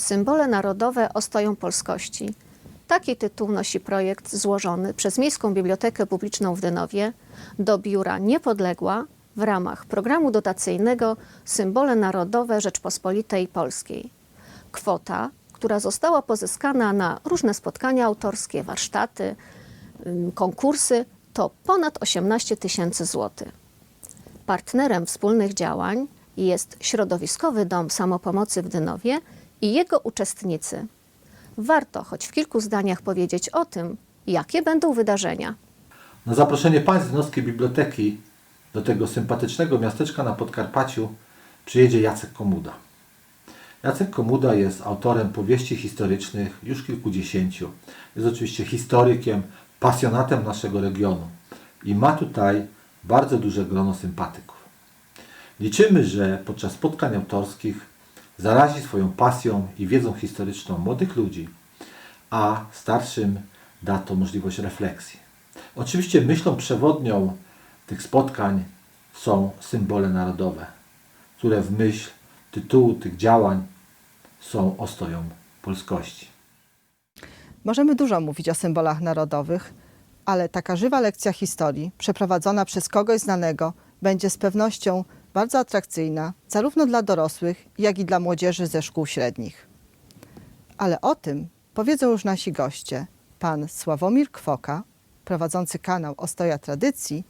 Symbole narodowe ostoją polskości. Taki tytuł nosi projekt złożony przez Miejską Bibliotekę Publiczną w Dynowie do biura Niepodległa w ramach programu dotacyjnego Symbole Narodowe Rzeczpospolitej Polskiej. Kwota, która została pozyskana na różne spotkania autorskie, warsztaty, konkursy, to ponad 18 tysięcy złotych. Partnerem wspólnych działań jest Środowiskowy Dom Samopomocy w Dynowie i jego uczestnicy. Warto choć w kilku zdaniach powiedzieć o tym, jakie będą wydarzenia. Na zaproszenie Państw Dynowskiej Biblioteki do tego sympatycznego miasteczka na Podkarpaciu przyjedzie Jacek Komuda. Jacek Komuda jest autorem powieści historycznych już kilkudziesięciu. Jest oczywiście historykiem, pasjonatem naszego regionu i ma tutaj bardzo duże grono sympatyków. Liczymy, że podczas spotkań autorskich zarazi swoją pasją i wiedzą historyczną młodych ludzi, a starszym da to możliwość refleksji. Oczywiście myślą przewodnią tych spotkań są symbole narodowe, które w myśl tytułu tych działań są ostoją polskości. Możemy dużo mówić o symbolach narodowych, ale taka żywa lekcja historii, przeprowadzona przez kogoś znanego, będzie z pewnością bardzo atrakcyjna zarówno dla dorosłych, jak i dla młodzieży ze szkół średnich. Ale o tym powiedzą już nasi goście, pan Sławomir Kwoka, prowadzący kanał Ostoja Tradycji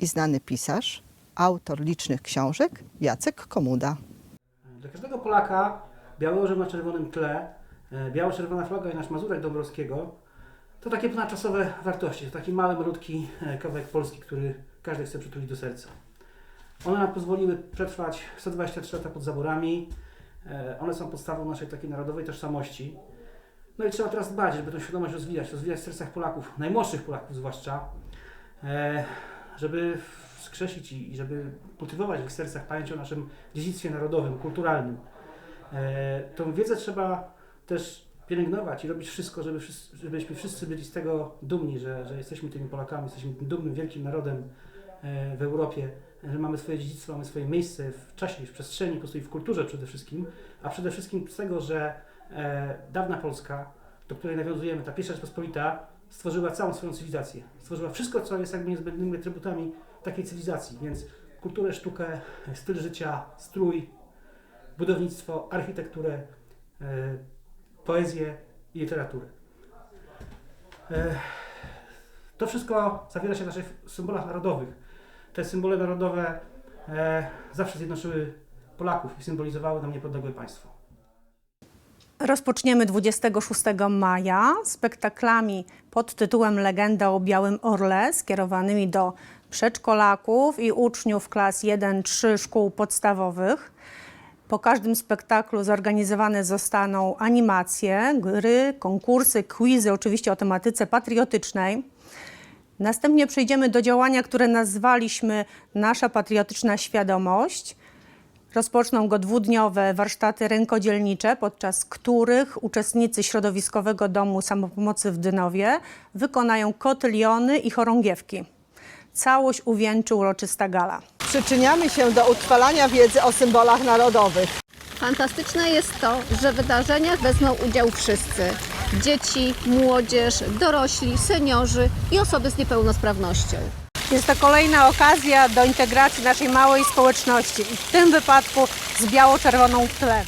i znany pisarz, autor licznych książek Jacek Komuda. Dla każdego Polaka biały orzeł na czerwonym tle, e, biało-czerwona flaga i nasz Mazurek Dąbrowskiego to takie ponadczasowe wartości. To taki mały, malutki e, kawałek Polski, który każdy chce przytulić do serca. One nam pozwoliły przetrwać 123 lata pod zaborami. E, One są podstawą naszej takiej narodowej tożsamości. No i trzeba teraz dbać, żeby tę świadomość rozwijać, rozwijać w sercach Polaków, najmłodszych Polaków zwłaszcza, e, żeby skrzesić i żeby kultywować w ich sercach pamięć o naszym dziedzictwie narodowym, kulturalnym. E, tą wiedzę trzeba też pielęgnować i robić wszystko, żeby wszyscy, żebyśmy wszyscy byli z tego dumni, że, że jesteśmy tymi Polakami, jesteśmy tym dumnym, wielkim narodem w Europie, że mamy swoje dziedzictwo, mamy swoje miejsce w czasie i w przestrzeni, po prostu i w kulturze przede wszystkim, a przede wszystkim z tego, że e, dawna Polska, do której nawiązujemy, ta pierwsza Rzeczpospolita, stworzyła całą swoją cywilizację. Stworzyła wszystko, co jest jakby niezbędnymi atrybutami takiej cywilizacji, więc kulturę, sztukę, styl życia, strój, budownictwo, architekturę, e, poezję i literaturę. E, to wszystko zawiera się w naszych symbolach narodowych. Te symbole narodowe e, zawsze zjednoczyły Polaków i symbolizowały nam niepodległe państwo. Rozpoczniemy 26 maja spektaklami pod tytułem Legenda o Białym Orle skierowanymi do przedszkolaków i uczniów klas 1-3 szkół podstawowych. Po każdym spektaklu zorganizowane zostaną animacje, gry, konkursy, quizy, oczywiście o tematyce patriotycznej. Następnie przejdziemy do działania, które nazwaliśmy Nasza Patriotyczna Świadomość. Rozpoczną go dwudniowe warsztaty rękodzielnicze, podczas których uczestnicy Środowiskowego Domu Samopomocy w Dynowie wykonają kotyliony i chorągiewki. Całość uwieńczy uroczysta gala. Przyczyniamy się do utrwalania wiedzy o symbolach narodowych. Fantastyczne jest to, że w wydarzeniach wezmą udział wszyscy: dzieci, młodzież, dorośli, seniorzy i osoby z niepełnosprawnością. Jest to kolejna okazja do integracji naszej małej społeczności, i w tym wypadku z biało-czerwoną tle.